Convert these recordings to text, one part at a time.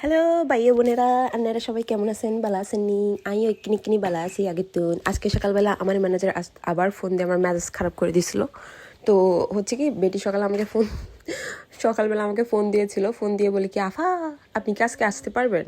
Hello ভাইয়া বোনেরা, আপনারা সবাই কেমন আছেন? বালা আছেন নি আমিও একনি কিনি ভালো আছি আগের তো আজকে সকালবেলা আমার ম্যানেজার আবার ফোন দিয়ে আমার মেজাজ খারাপ করে দিছিল। তো হচ্ছে কি, বেটি সকালে আমাকে ফোন সকালবেলা আমাকে ফোন দিয়েছিল। ফোন দিয়ে বলে কি, আফা, আপনি কি আজকে আসতে পারবেন?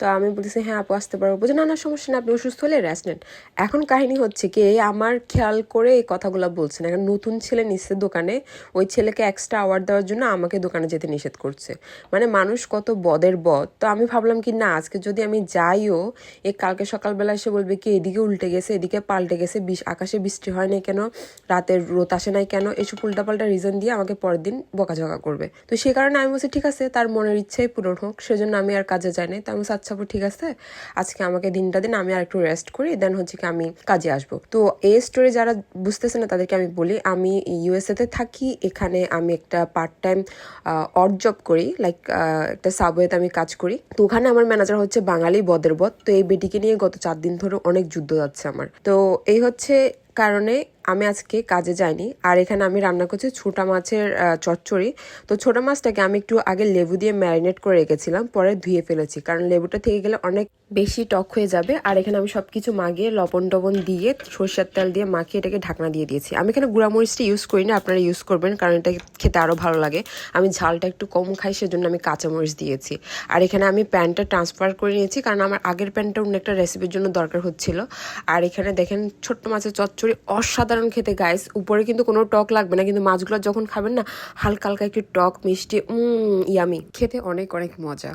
তো আমি বলতেছি হ্যাঁ আপু, আসতে পারব। বলছে, না না, সমস্যা না আপনি অসুস্থ হলে রেস্ট নেন। এখন কাহিনী হচ্ছে কি, আমার খেয়াল করে এই কথাগুলো বলছেন এখন নতুন ছেলে নিচ্ছে দোকানে, ওই ছেলেকে এক্সট্রা আওয়ার দেওয়ার জন্য আমাকে দোকানে যেতে নিষেধ করছে। মানে মানুষ কত বদের বদ। তো আমি ভাবলাম কি, না, আজকে যদি আমি যাইও, এ কালকে সকালবেলা এসে বলবে কি, এদিকে উল্টে গেছে, এদিকে পাল্টে গেছে, বিষ, আকাশে বৃষ্টি হয় নাই কেন? রাতের রোদ আসে নাই কেন? এসব উল্টাপাল্টা রিজন দিয়ে আমাকে পরের দিন বকাঝকা করবে। তো সে কারণে আমি বলছি, ঠিক আছে, তার মনের ইচ্ছাই পূরণ হোক, সেজন্য আমি আর কাজে যাই নাই। তো আমি আচ্ছা আপু, ঠিক আছে? আজকে আমাকে দিনটা দিন আমি আর একটু রেস্ট করি দেন হচ্ছে কি আমি কাজে আসব। তো এই স্টোরি যারা বুঝতেছে না তাদেরকে আমি বলি আমি ইউএসএতে থাকি এখানে আমি একটা পার্ট টাইম অড জব করি লাইক একটা সাবওয়েতে আমি কাজ করি। তো ওখানে আমার ম্যানেজার হচ্ছে বাঙালি বদের বদ তো এই বেটিকে নিয়ে গত চার দিন ধরে অনেক যুদ্ধ যাচ্ছে আমার। তো এই হচ্ছে কারণে আমি আজকে কাজে যাইনি। আর এখানে আমি রান্না করছি ছোটা মাছের চচ্চড়ি। তো ছোটা মাছটাকে আমি একটু আগে লেবু দিয়ে ম্যারিনেট করে রেখেছিলাম, পরে ধুয়ে ফেলেছি। কারণ লেবুটা থেকে গেলে অনেক বেশি টক হয়ে যাবে। আর এখানে আমি সব কিছু মাগিয়ে লবণ টবণ দিয়ে সরষের তেল দিয়ে মাখিয়ে এটাকে ঢাকনা দিয়ে দিয়েছি। আমি এখানে গুঁড়ামরিচটা ইউজ করি না, আপনারা ইউজ করবেন, কারণ এটা খেতে আরও ভালো লাগে। আমি ঝালটা একটু কম খাই, সেজন্য আমি কাঁচামরিচ দিয়েছি। আর এখানে আমি প্যানটা ট্রান্সফার করে নিয়েছি, কারণ আমার আগের প্যানটা অন্য একটা রেসিপির জন্য দরকার হচ্ছিল। আর এখানে দেখেন ছোট্ট মাছের চচ্চড়ি অসাধারণ খেতে গাইস উপরে কিন্তু কোনো টক লাগবে না, কিন্তু মাছগুলো যখন খাবেন না, হালকা হালকা একটু টক, মিষ্টি, উম ইয়ামি খেতে অনেক অনেক মজা।